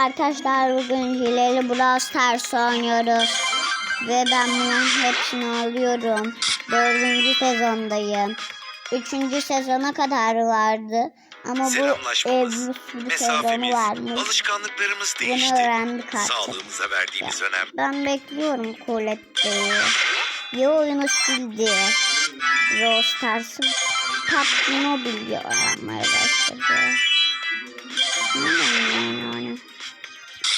Arkadaşlar bugün hileli Brawl Stars oynuyoruz. Ve ben bunun hepsini alıyorum. Dördüncü sezondayım. Üçüncü sezona kadar vardı. Ama bu e, bir sezonu varmış. alışkanlıklarımız değişti. öğrendik artık. Sağlığımıza verdiğimiz önem Ben bekliyorum Colette'yi. Ya oyunu sildi. Brawl Stars'ı PUBG Mobile öğrenmeye başladı. Yani.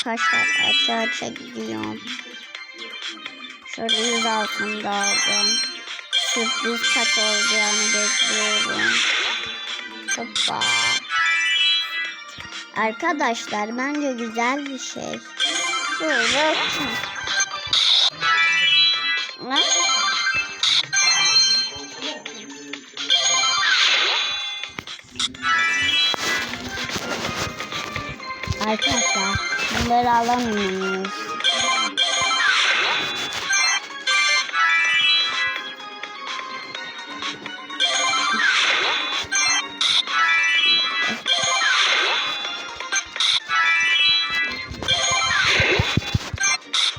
Arkadaşlar aça aça gidiyorum. Şöyle yüz altında aldım. Sürpriz kaç olacağını bekliyorum. Hoppa. Arkadaşlar bence güzel bir şey. Böyle açın. Arkadaşlar bunları alamıyoruz.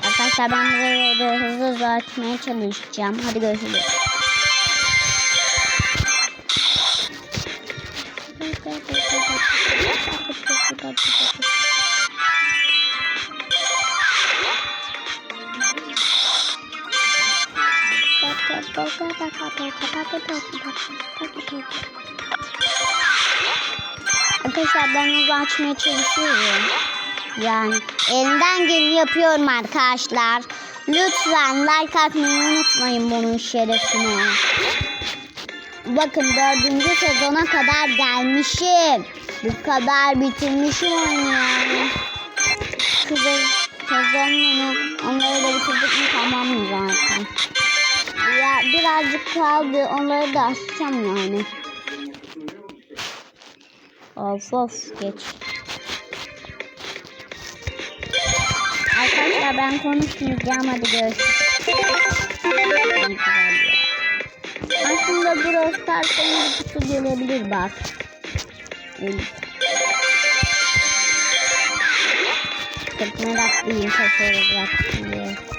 Arkadaşlar ben burayı hızlı hızlı açmaya çalışacağım. Hadi görüşürüz. Arkadaşlar ben hızlı açmaya çalışıyorum. Yani elinden geleni yapıyorum arkadaşlar. Lütfen like atmayı unutmayın bunun şerefine. Bakın dördüncü sezona kadar gelmişim. Bu kadar bitirmişim oyunu yani. Se- sezonunu onları da bitirdik mi tamam mı zaten. Ya birazcık kaldı onları da açacağım yani. Of of geç. Arkadaşlar ben konuşmayacağım hadi görüşürüz. Aslında Brawl Stars'ın bir kutu gelebilir bak. Evet. Meraklıyım kaçıracak diye.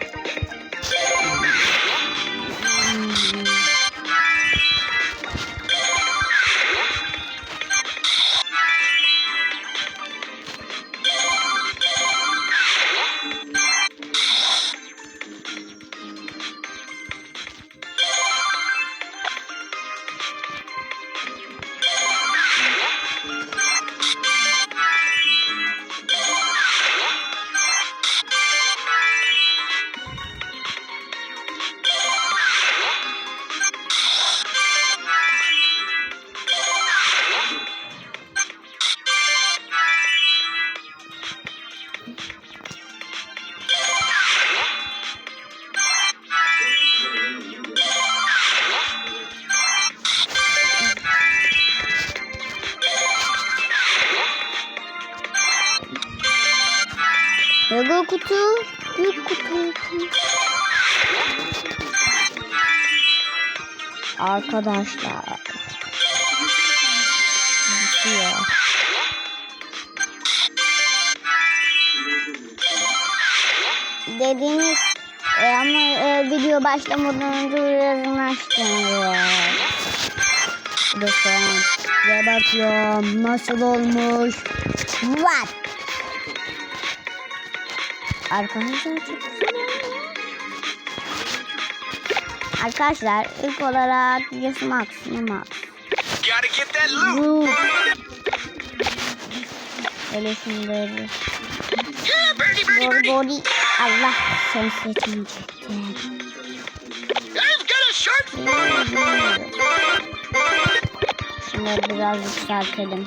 Arkadaşlar. Bitiyor. Dediğiniz e, ama e, video başlamadan önce uyarını açtım. Lütfen. Ve bakıyorum nasıl olmuş. What? Arkadaşlar çok güzel Arkadaşlar ilk olarak Yes Max Max. Gotta get that loot. Bu. Öyle şunları. Yeah, birdie, birdie, Body birdie. body. Allah sen seçmeyecektin. I've got a shark. Şunları biraz yükseltelim.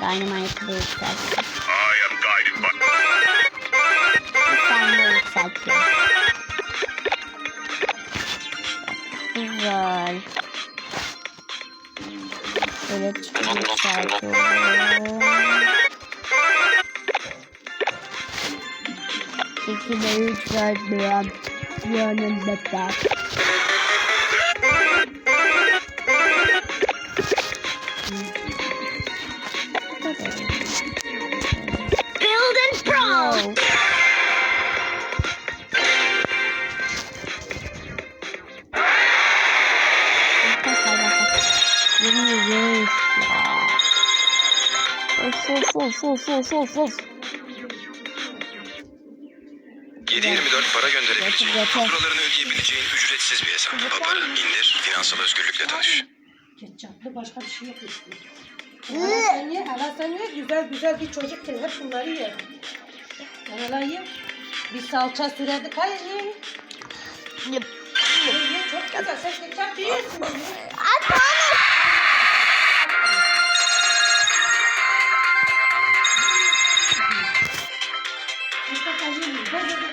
Dynamite'ı da yükseltelim. I am guided by... Yükseltiyorum. Güzel. Şöyle çıkıyor yükseltiyorum. İki de yükseltiyorum. Yanında da. Of of of of of. 7/24 para gönderebileceğin, Yeter. faturalarını ödeyebileceğin ücretsiz bir hesap. Papara indir, finansal özgürlükle tanış. Ketçaplı başka bir şey yok işte. Sen ye, hala sen ye. Güzel güzel bir çocuk hep bunları ye. Hala ye. Bir salça sürerdik. Hayır ye. ye. Ye, ye, Çok güzel. Sen ketçap yiyorsun. At.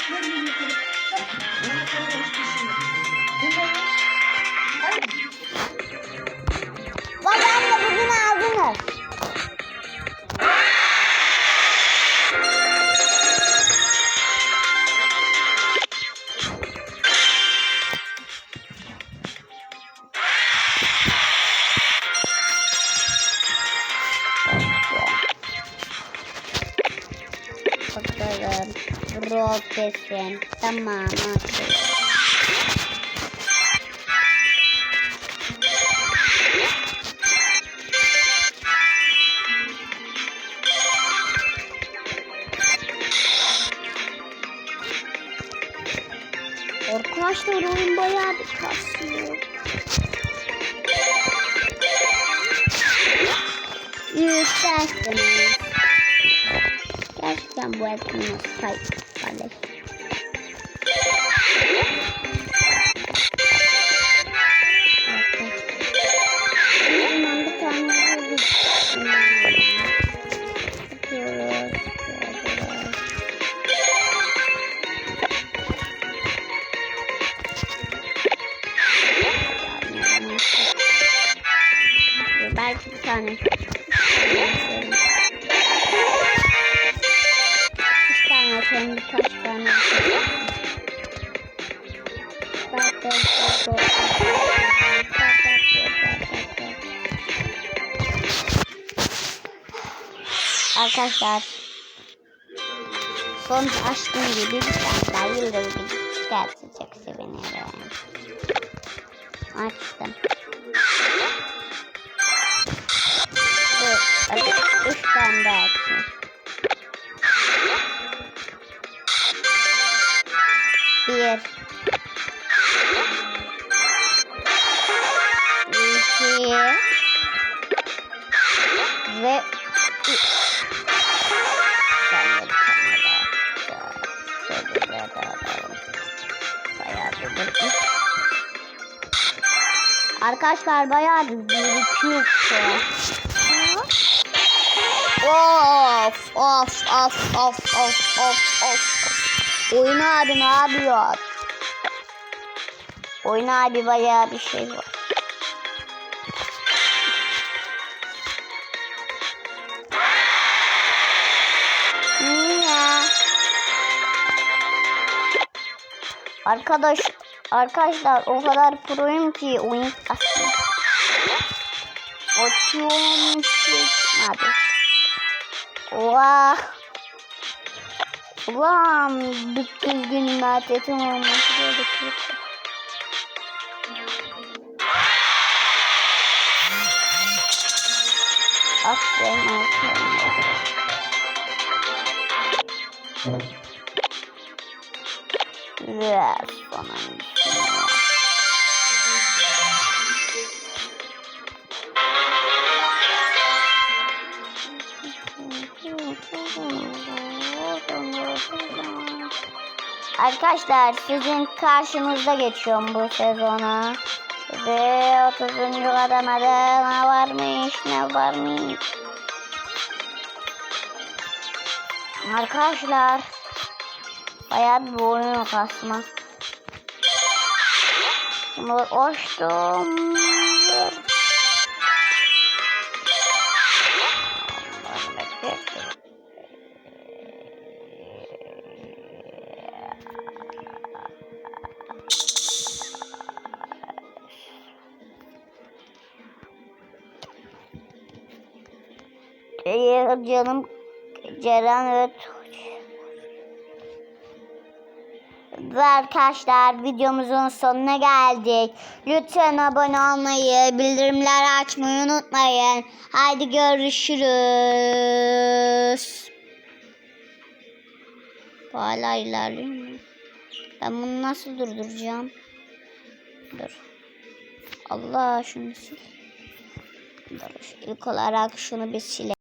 Ver, ver, ver, ver, ver, ver. Bakalım. Rokesin. Tamam. hadi. Arkadaşlar oyun bayağı bir kasıyor. Yüksersiniz. Gerçekten bu etkinlik sahip kardeş. Hemen bir tane bulduk. Yapıyoruz, yapıyoruz. Belki bir tane. Bak, bak, bak. Arkadaşlar sonuç açtığım gibi bir tane daha yıldız gibi çıkarsa çok sevinirim. Açtım. Arkadaşlar bayağı bir birikiyor an. Of of of of of of of. Oyun abi ne yapıyor? Oyun abi bayağı bir şey var. Niye? Arkadaş arkadaşlar o kadar proyum ki oyun kasıyor. Açıyorum çıkmadı. Vah. Ulan bütün gün natetim olması gerekiyor. Aferin aferin. Ver sana bir şey. Arkadaşlar sizin karşınızda geçiyorum bu sezona. Ve 30. kademede ne varmış ne varmış. Arkadaşlar bayağı bir oyun kasma. Açtım. Ee, canım Ceren ve Ve arkadaşlar videomuzun sonuna geldik. Lütfen abone olmayı, bildirimleri açmayı unutmayın. Haydi görüşürüz. Bu hala ilerliyor mu? Ben bunu nasıl durduracağım? Dur. Allah şunu sil. Dur. İlk olarak şunu bir silelim.